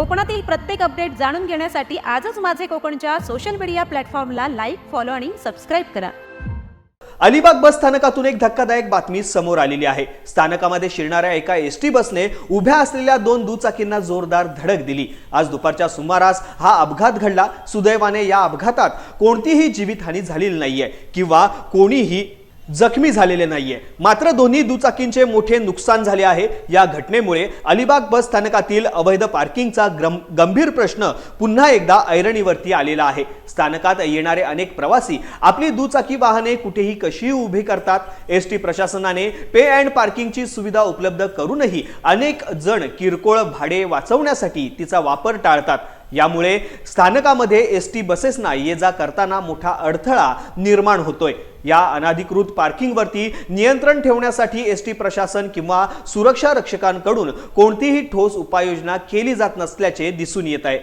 कोकणातील प्रत्येक अपडेट जाणून घेण्यासाठी आजच माझे कोकणच्या सोशल मीडिया प्लॅटफॉर्मला लाईक फॉलो आणि सबस्क्राईब करा. अलिबाग बस स्थानकातून एक धक्कादायक बातमी समोर आलेली आहे. स्थानकामध्ये शिरणाऱ्या एका एस टी बसने उभ्या असलेल्या दोन दुचाकींना जोरदार धडक दिली. आज दुपारच्या सुमारास हा अपघात घडला. सुदैवाने या अपघातात कोणतीही जीवितहानी झालेली नाहीये. किंवा कोणीही जखमी झालेले नाहीये. मात्र दोन्ही दुचाकींचे मोठे नुकसान झाले आहे. या घटनेमुळे अलिबाग बस स्थानकातील अवैध पार्किंगचा गंभीर प्रश्न पुन्हा एकदा ऐरणीवरती आलेला आहे. स्थानकात येणारे अनेक प्रवासी आपली दुचाकी वाहने कुठेही कशीही उभी करतात एस टी प्रशासनाने पे अँड पार्किंगची सुविधा उपलब्ध करूनही अनेक जण किरकोळ भाडे वाचवण्यासाठी तिचा वापर टाळतात. यामुळे स्थानकामध्ये एस टी बसेसना ये जा करताना मोठा अडथळा निर्माण होतोय. या अनाधिकृत पार्किंगवरती नियंत्रण ठेवण्यासाठी एस टी प्रशासन किंवा सुरक्षा रक्षकांकडून कोणतीही ठोस उपाययोजना केली जात नसल्याचे दिसून येत आहे.